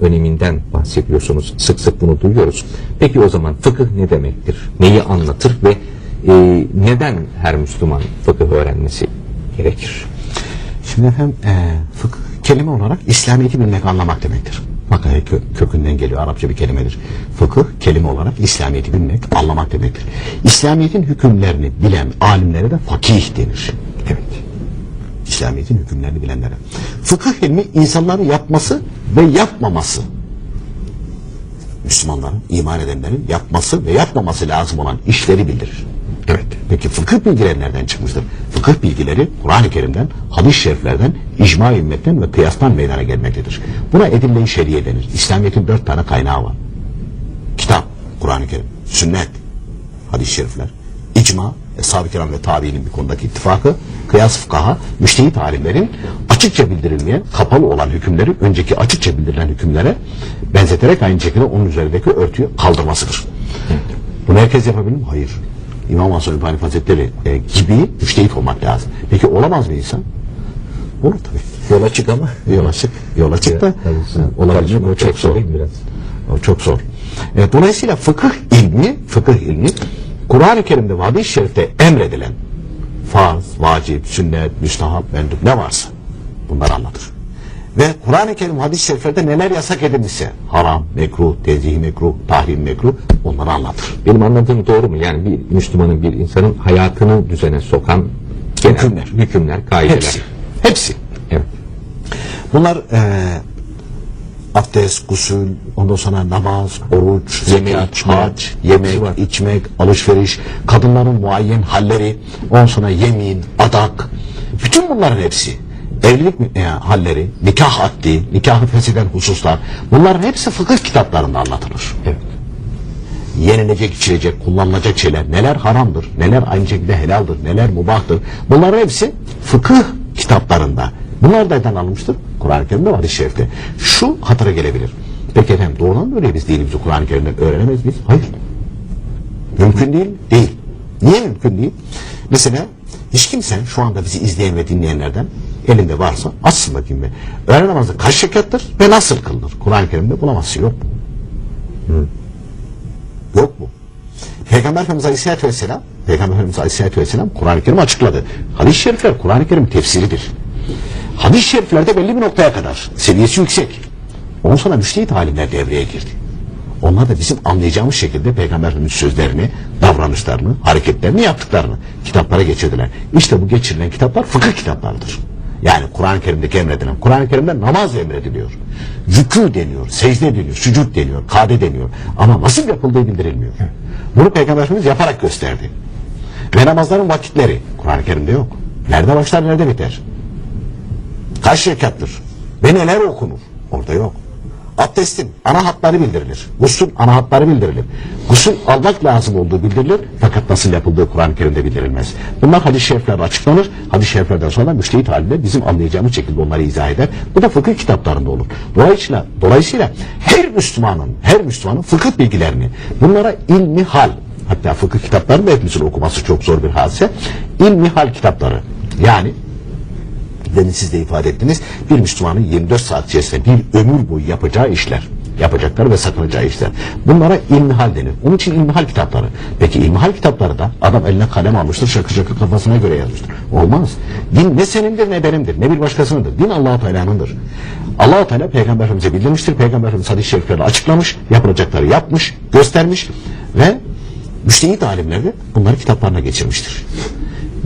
öneminden bahsediyorsunuz. Sık sık bunu duyuyoruz. Peki o zaman fıkıh ne demektir? Neyi anlatır ve e, neden her Müslüman fıkıh öğrenmesi gerekir? Şimdi efendim e, fıkıh kelime olarak İslamiyet'i bilmek anlamak demektir. Kö- kökünden geliyor Arapça bir kelimedir. Fıkıh kelime olarak İslamiyet'i bilmek, anlamak demektir. İslamiyet'in hükümlerini bilen alimlere de fakih denir. Evet. İslamiyet'in hükümlerini bilenlere. Fıkıh ilmi insanların yapması ve yapmaması. Müslümanların, iman edenlerin yapması ve yapmaması lazım olan işleri bildirir. Evet. Peki fıkıh bilgileri nereden çıkmıştır? Fıkıh bilgileri Kur'an-ı Kerim'den, hadis-i şeriflerden, icma ümmetten ve kıyastan meydana gelmektedir. Buna edille-i şeriye denir. İslamiyet'in dört tane kaynağı var. Kitap, Kur'an-ı Kerim, sünnet, hadis-i şerifler, icma, Eshab-ı Kiram ve tabiinin bir konudaki ittifakı, kıyas fıkaha, müştehit alimlerin açıkça bildirilmeyen, kapalı olan hükümleri önceki açıkça bildirilen hükümlere benzeterek aynı şekilde onun üzerindeki örtüyü kaldırmasıdır. Bunu herkes yapabilir mi? Hayır. İmam Hasan Hanif Hazretleri e, gibi müştehit olmak lazım. Peki olamaz mı insan? Olur tabii. Yol açık ama. Yola çık. Yola çık da olabilir mi? O çok zor. Biraz. O çok zor. E, dolayısıyla fıkıh ilmi, fıkıh ilmi Kur'an-ı Kerim'de ve hadis-i şerifte emredilen farz, vacip, sünnet, müstahap, mendub ne varsa bunları anlatır. Ve Kur'an-ı Kerim hadis-i şeriflerde neler yasak edilmişse haram, mekruh, tezih mekruh, tahrim mekruh onları anlatır. Benim anladığım doğru mu? Yani bir Müslümanın, bir insanın hayatını düzene sokan genel Hükümler. hükümler kaideler. Hepsi. Hepsi. Evet. Bunlar e, abdest, gusül, ondan sonra namaz, oruç, zekat, içme. hac, yemek, var. içmek, alışveriş, kadınların muayyen halleri, ondan sonra yemin, adak, bütün bunların hepsi. Evlilik e, halleri, nikah adli, nikahı fesheden hususlar, bunların hepsi fıkıh kitaplarında anlatılır. Evet. Yenilecek, içilecek, kullanılacak şeyler, neler haramdır, neler aynı şekilde helaldir, neler mubahtır. Bunların hepsi fıkıh kitaplarında. Bunlar nereden alınmıştır? Kur'an-ı Kerim'de var şerifte. Şu hatıra gelebilir. Peki efendim doğrudan böyle biz dinimizi Kur'an-ı Kerim'den öğrenemez miyiz? Hayır. Mümkün değil. Değil. Niye mümkün değil? Mesela hiç kimsen şu anda bizi izleyen ve dinleyenlerden elinde varsa açsın bakayım be. Öğle namazı kaç rekattır ve nasıl kılınır? Kur'an-ı Kerim'de bulamazsın yok. Yok mu? Peygamber Efendimiz Aleyhisselatü Vesselam Peygamber Efendimiz Aleyhisselatü Vesselam Kur'an-ı Kerim açıkladı. Hadis-i şerifler Kur'an-ı Kerim tefsiridir. Hadis-i şeriflerde belli bir noktaya kadar seviyesi yüksek. Ondan sonra müştehit alimler devreye girdi. Onlar da bizim anlayacağımız şekilde Peygamber sözlerini, davranışlarını, hareketlerini yaptıklarını kitaplara geçirdiler. İşte bu geçirilen kitaplar fıkıh kitaplarıdır. Yani Kur'an-ı Kerim'deki emredilen, Kur'an-ı Kerim'de namaz emrediliyor. Zükür deniyor, secde deniyor, sücud deniyor, kade deniyor. Ama nasıl yapıldığı bildirilmiyor. Bunu Peygamber Efendimiz yaparak gösterdi. Ve namazların vakitleri Kur'an-ı Kerim'de yok. Nerede başlar, nerede biter? Kaç rekattır? Ve neler okunur? Orada yok. Abdestin ana hatları bildirilir. Guslün ana hatları bildirilir. Gusül almak lazım olduğu bildirilir. Fakat nasıl yapıldığı Kur'an-ı Kerim'de bildirilmez. Bunlar hadis-i şeriflerde açıklanır. Hadis-i şeriflerden sonra müştehit halinde bizim anlayacağımız şekilde onları izah eder. Bu da fıkıh kitaplarında olur. Dolayısıyla, dolayısıyla her Müslümanın, her Müslümanın fıkıh bilgilerini bunlara ilmi hal, hatta fıkıh kitaplarını da hepimizin okuması çok zor bir hadise. İlmi hal kitapları. Yani demin siz de ifade ettiniz. Bir Müslümanın 24 saat içerisinde bir ömür boyu yapacağı işler. Yapacakları ve sakınacağı işler. Bunlara ilmihal denir. Onun için ilmihal kitapları. Peki ilmihal kitapları da adam eline kalem almıştır şakır şakır kafasına göre yazmıştır. Olmaz. Din ne senindir ne benimdir ne bir başkasınındır. Din Allah-u Teala'nındır. Allah-u Teala Peygamber Efendimiz'e bildirmiştir. Peygamber Efendimiz hadis-i şeriflerle açıklamış. Yapılacakları yapmış, göstermiş ve müştehit alimler de bunları kitaplarına geçirmiştir.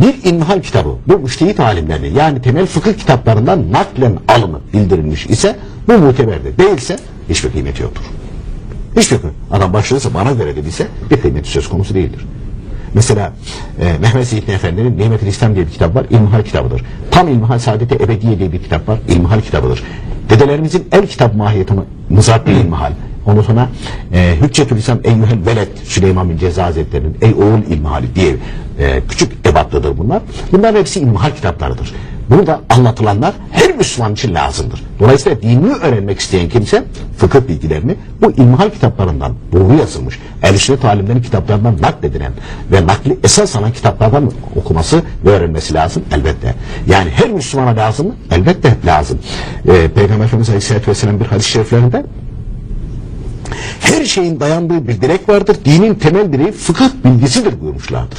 Bir ilmihal kitabı bu müştehit alimlerinin yani temel fıkıh kitaplarından naklen alınıp bildirilmiş ise bu muteberdir. Değilse hiçbir kıymeti yoktur. Hiçbir. Adam başlarsa bana göre dediyse bir kıymeti söz konusu değildir. Mesela e, Mehmet Zeytin Efendi'nin Nimet-i İslam diye bir kitap var. İlmihal kitabıdır. Tam İlmihal Saadeti Ebediye diye bir kitap var. İlmihal kitabıdır. Dedelerimizin el kitap mahiyetini Mızraklı İlmihal. Ondan sonra e, Hüccetül İslam Eyyühel Veled Süleyman bin Ceza Ey oğul İlmihali diye e, küçük ebatlıdır bunlar. Bunlar hepsi İlmihal kitaplarıdır. Burada anlatılanlar her Müslüman için lazımdır. Dolayısıyla dinini öğrenmek isteyen kimse fıkıh bilgilerini bu ilmihal kitaplarından doğru yazılmış, el sünnet alimlerin kitaplarından nakledilen ve nakli esas alan kitaplardan okuması ve öğrenmesi lazım elbette. Yani her Müslümana lazım mı? Elbette lazım. Ee, Peygamber Efendimiz Aleyhisselatü Vesselam bir hadis-i şeriflerinde her şeyin dayandığı bir direk vardır. Dinin temel direği fıkıh bilgisidir buyurmuşlardır.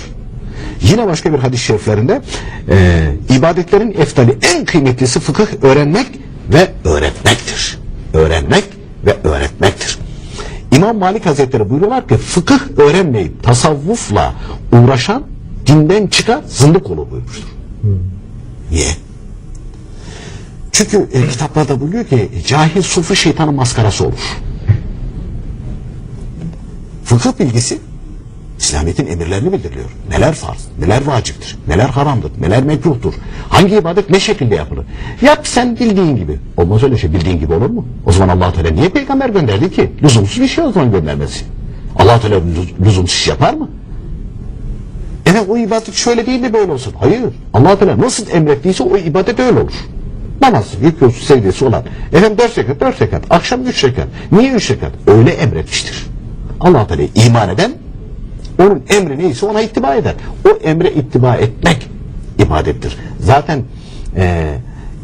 Yine başka bir hadis-i şeriflerinde e, ibadetlerin eftali en kıymetlisi fıkıh öğrenmek ve öğretmektir. Öğrenmek ve öğretmektir. İmam Malik Hazretleri buyuruyorlar ki fıkıh öğrenmeyip tasavvufla uğraşan dinden çıkar zındık olur buyurmuştur. Niye? Çünkü e, kitaplarda buyuruyor ki cahil sufi şeytanın maskarası olur. Fıkıh bilgisi İslamiyet'in emirlerini bildiriyor. Neler farz, neler vaciptir, neler haramdır, neler mekruhtur. Hangi ibadet ne şekilde yapılır? Yap sen bildiğin gibi. Olmaz öyle şey bildiğin gibi olur mu? O zaman allah Teala niye peygamber gönderdi ki? Lüzumsuz bir şey o zaman göndermesi. allah Teala lüz- lüzumsuz iş yapar mı? Evet o ibadet şöyle değil de böyle olsun. Hayır. allah Teala nasıl emrettiyse o ibadet öyle olur. Namaz, yıkıyorsun secdesi olan. Efendim dört rekat, dört rekat. Akşam üç rekat. Niye üç rekat? Öyle emretmiştir. Allah Teala iman eden onun emri neyse ona ittiba eder. O emre ittiba etmek ibadettir. Zaten e,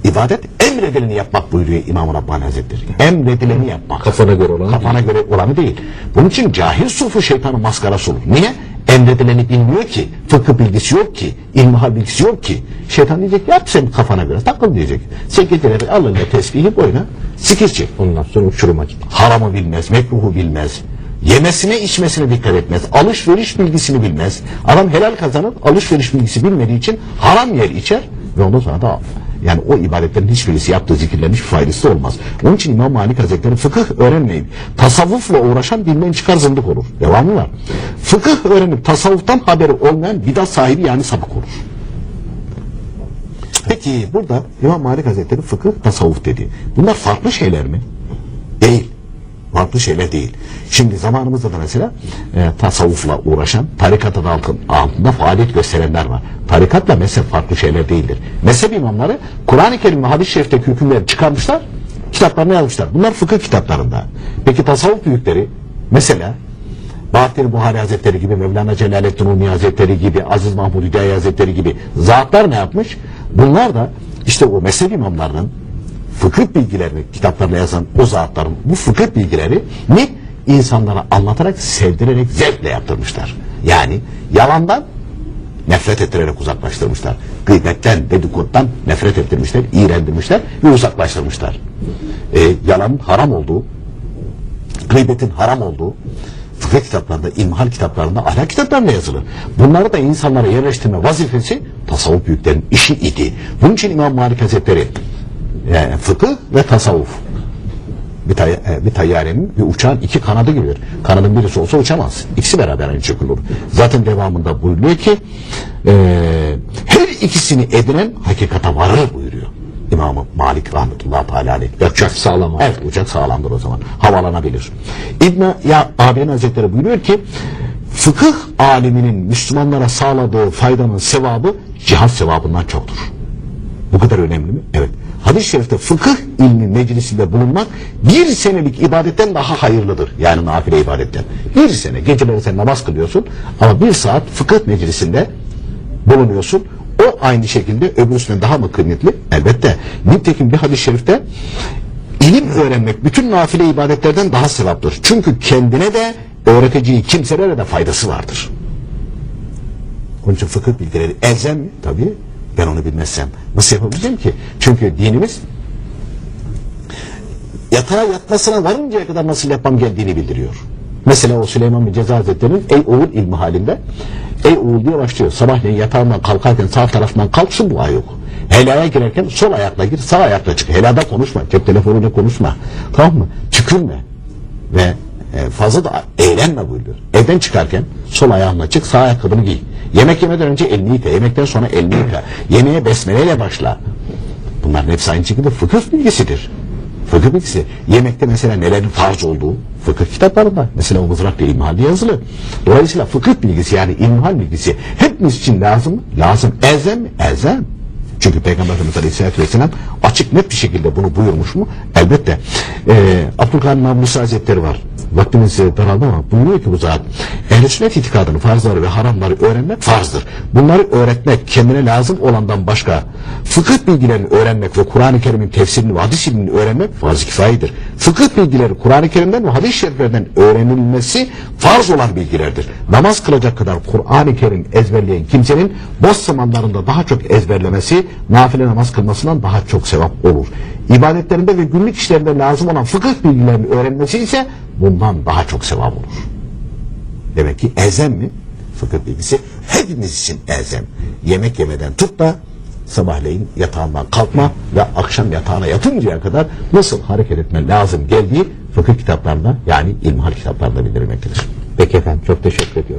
ibadet emredileni yapmak buyuruyor İmam-ı Rabbani Hazretleri. Emredileni yapmak. Kafana göre olan Kafana göre olanı değil. Bunun için cahil sufu şeytanın maskarası olur. Niye? Emredileni bilmiyor ki, fıkıh bilgisi yok ki, ilmihal bilgisi yok ki. Şeytan diyecek yap sen kafana göre, takıl diyecek. Sen geceleri al eline tesbihi boyuna, sikir çek. Ondan sonra uçuruma git. Haramı bilmez, mekruhu bilmez. Yemesine içmesine dikkat etmez. Alışveriş bilgisini bilmez. Adam helal kazanır, alışveriş bilgisi bilmediği için haram yer içer ve ondan sonra da yani o ibadetlerin hiçbirisi yaptığı zikirlerin hiçbir faydası olmaz. Onun için İmam Malik Hazretleri fıkıh öğrenmeyip tasavvufla uğraşan dinden çıkar zındık olur. Devamı var. Fıkıh öğrenip tasavvuftan haberi olmayan bidat sahibi yani sapık olur. Peki burada İmam Malik Hazretleri fıkıh tasavvuf dedi. Bunlar farklı şeyler mi? Değil. Farklı şeyler değil. Şimdi zamanımızda da mesela e, tasavvufla uğraşan, tarikat adı altın- altında faaliyet gösterenler var. Tarikatla mezhep farklı şeyler değildir. Mezhep imamları Kur'an-ı Kerim ve hadis-i şerifteki hükümleri çıkarmışlar, kitaplarına yazmışlar. Bunlar fıkıh kitaplarında. Peki tasavvuf büyükleri mesela Bahattin Buhari Hazretleri gibi, Mevlana Celaleddin Rumi Hazretleri gibi, Aziz Mahmud Hüdayi Hazretleri gibi zatlar ne yapmış? Bunlar da işte o mezhep imamlarının fıkıh bilgilerini kitaplarına yazan o zatların bu fıkıh bilgileri ne? insanlara anlatarak, sevdirerek, zevkle yaptırmışlar. Yani yalandan nefret ettirerek uzaklaştırmışlar. Gıybetten, dedikoddan nefret ettirmişler, iğrendirmişler ve uzaklaştırmışlar. E, yalanın haram olduğu, gıybetin haram olduğu fıkıh kitaplarında, ilmihal kitaplarında, ahlak kitaplarında yazılı. Bunları da insanlara yerleştirme vazifesi tasavvuf büyüklerin işi idi. Bunun için İmam Malik Hazretleri yani fıkıh ve tasavvuf bir, tay e, bir tayyarenin bir uçağın iki kanadı gibidir. Kanadın birisi olsa uçamaz. İkisi beraber aynı olur. Zaten devamında buyuruyor ki e, her ikisini edinen hakikata varır buyuruyor. İmam-ı Malik rahmetullahi teala aleyh. Uçak sağlam. Evet uçak sağlamdır o zaman. Havalanabilir. İbn ya Abiyen Hazretleri buyuruyor ki fıkıh aliminin Müslümanlara sağladığı faydanın sevabı cihat sevabından çoktur. Bu kadar önemli mi? Evet. Hadis-i şerifte fıkıh ilmi meclisinde bulunmak bir senelik ibadetten daha hayırlıdır. Yani nafile ibadetten. Bir sene geceleri sen namaz kılıyorsun ama bir saat fıkıh meclisinde bulunuyorsun. O aynı şekilde öbürsüne daha mı kıymetli? Elbette. Nitekim bir hadis-i şerifte ilim öğrenmek bütün nafile ibadetlerden daha sevaptır. Çünkü kendine de öğreteceği kimselere de faydası vardır. Onun için fıkıh bilgileri elzem? Tabii. Ben onu bilmezsem nasıl yapabileceğim ki? Çünkü dinimiz yatağa yatmasına varıncaya kadar nasıl yapmam geldiğini bildiriyor. Mesela o Süleyman bin Ceza Hazretleri'nin Ey oğul ilmi halinde Ey oğul diye başlıyor. Sabahleyin yatağından kalkarken sağ tarafından kalk su dua yok. Helaya girerken sol ayakla gir sağ ayakla çık. Helada konuşma. Cep telefonuyla konuşma. Tamam mı? Tükürme. Ve e, fazla da eğlenme buyuruyor. Evden çıkarken sol ayağınla çık sağ ayakkabını giy. Yemek yemeden önce elini yıka. Yemekten sonra elini yıka. Yemeğe besmeleyle başla. Bunların hepsi aynı şekilde fıkıh bilgisidir. Fıkıh bilgisi. Yemekte mesela nelerin farz olduğu fıkıh kitaplarında. Mesela o mızrak değil yazılı. Dolayısıyla fıkıh bilgisi yani ilmihal bilgisi hepimiz için lazım mı? Lazım. Elzem mi? Elzem. Çünkü Peygamber Efendimiz Aleyhisselatü Vesselam açık net bir şekilde bunu buyurmuş mu? Elbette. Ee, Abdülkadir Namlusi Hazretleri var. Vaktimiz e, daraldı ama buyuruyor ki bu zat ehl sünnet itikadını farzları ve haramları öğrenmek farzdır. Bunları öğretmek kendine lazım olandan başka fıkıh bilgilerini öğrenmek ve Kur'an-ı Kerim'in tefsirini ve hadis ilmini öğrenmek farz-ı kifayedir. Fıkıh bilgileri Kur'an-ı Kerim'den ve hadis-i şeriflerden öğrenilmesi farz olan bilgilerdir. Namaz kılacak kadar Kur'an-ı Kerim ezberleyen kimsenin boş zamanlarında daha çok ezberlemesi nafile namaz kılmasından daha çok sevap olur. İbadetlerinde ve günlük işlerinde lazım olan fıkıh bilgilerini öğrenmesi ise bundan daha çok sevap olur. Demek ki elzem mi? Fıkıh bilgisi hepimiz için elzem. Yemek yemeden tut da sabahleyin yatağından kalkma ve akşam yatağına yatıncaya kadar nasıl hareket etmen lazım geldiği fıkıh kitaplarında yani ilmihal kitaplarında bildirilmektedir. Peki efendim çok teşekkür ediyoruz.